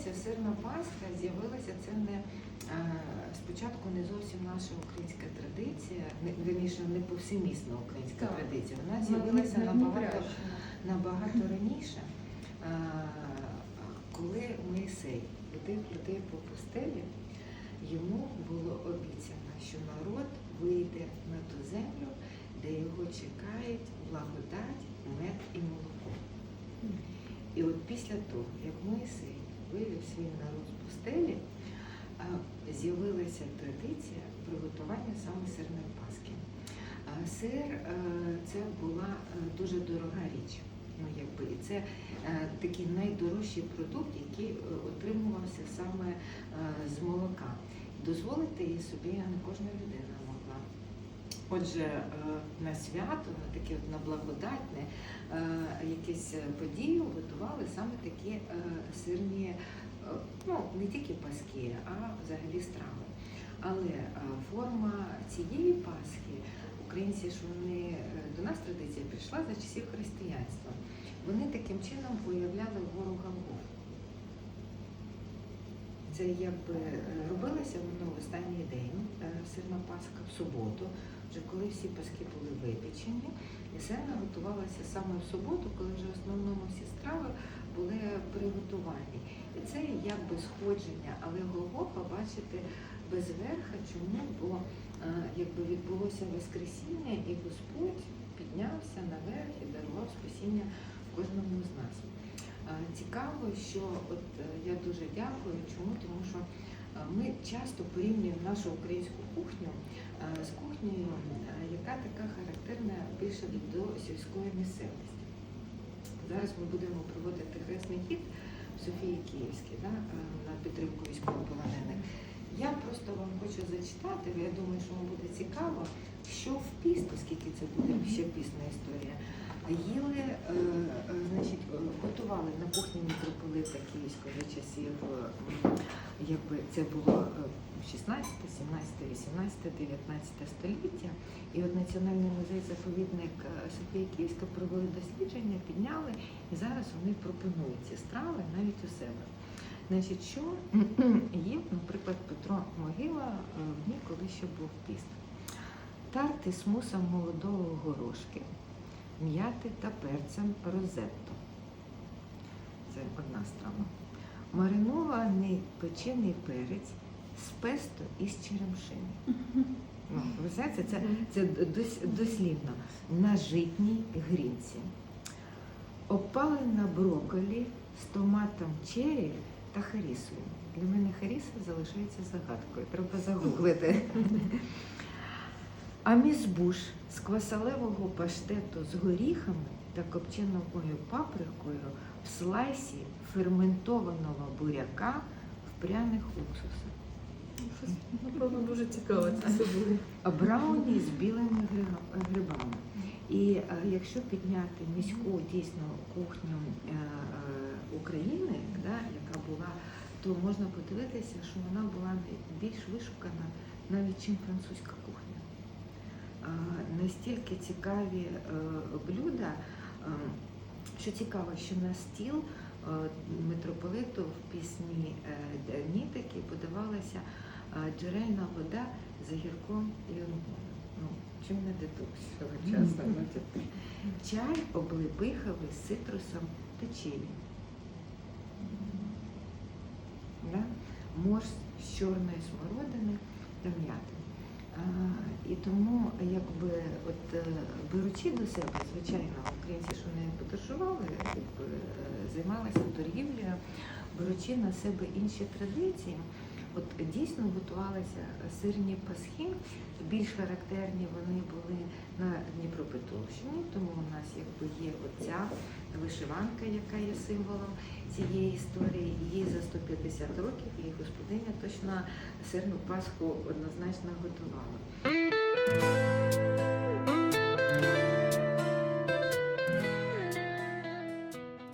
Сирна паста з'явилася це не спочатку не зовсім наша українська традиція, не не повсемісна українська Так. традиція. Вона з'явилася Не- не набагато, набагато раніше, е, коли Моїсей ходив людей по пустелі, йому було обіцяно, що народ вийде на ту землю, де його чекають благодать, мед і молоко. І от після того, як Моїсей вивів свій народ з пустелі, з'явилася традиція приготування саме сирної паски. Сир е, це була е, дуже дорога річ. Ну, якби, і це е, такий найдорожчий продукт, який отримувався саме з молока. Дозволити її собі не кожна людина. Отже, е, на свято, на таке на благодатне, е, якісь е, події готували саме такі сирні, ну не тільки паски, а взагалі страви. Але форма цієї пасхи, українці ж вони до нас традиція прийшла за часів християнства. Вони таким чином уявляли гору Голгофу. Це якби е, робилося воно в останній день, е, сирна паска в суботу, вже коли всі паски були випечені, і сирна готувалася саме в суботу, коли вже в основному всі страви були приготувані. І це якби сходження, але Голгофа, бачите, без верха. Чому? Бо е, якби відбулося Воскресіння, і Господь піднявся наверх і дарував спасіння кожному з нас. Е, Цікаво, що от е, я дуже дякую. Чому? Тому що е, ми часто порівнюємо нашу українську кухню з кухнею, яка така характерна більше до сільської місцевості. Зараз ми будемо проводити хресний хід в Софії Київській да, на підтримку військовополонених. Я просто вам хочу зачитати, бо я думаю, що вам буде цікаво, що в піст, оскільки це буде ще пісна історія. Їли, е, е, значить, е, готували на кухні митрополита Київського часів, якби це було е, 16, 17, 18, 19 століття. І от Національний музей заповідник е, Софія Київська провели дослідження, підняли, і зараз вони пропонують ці страви навіть у себе. Значить, що їв, наприклад, Петро Могила в дні, коли ще був піст. Тарти з мусом молодого горошки, м'яти та перцем розетто. Це одна страва. Маринований печений перець з песто і з черемшини. Ну, ви знаєте, це, це дос- дослівно на житній грінці. Опалена брокколі з томатом черрі та харісою. Для мене харіса залишається загадкою. Треба загуглити. Амізбуш з квасалевого паштету з горіхами та копченовою паприкою в слайсі ферментованого буряка в пряних уксусах. Щось, напевно, дуже цікаво це все буде. А брауні з білими грибами. І е, якщо підняти міську дійсно кухню е, е, України, да, яка була, то можна подивитися, що вона була більш вишукана навіть чим французька кухня. Настільки цікаві е, блюда, е, що цікаво, що на стіл е, митрополиту в пісні дні такі подавалася джерельна вода з гірком і ну, чим не цього часу. Типу. Чай облепиховий з цитрусом та чилі. Да? Морс з чорної смородини та м'яти. І тому, якби, от е, беручи до себе, звичайно, українці, що не подорожували, якби, займалися торгівлею, беручи на себе інші традиції, от дійсно готувалися сирні пасхи. Більш характерні вони були на Дніпропетровщині, тому у нас якби є оця вишиванка, яка є символом цієї історії. Її за 150 років її господиня точно сирну пасху однозначно готувала.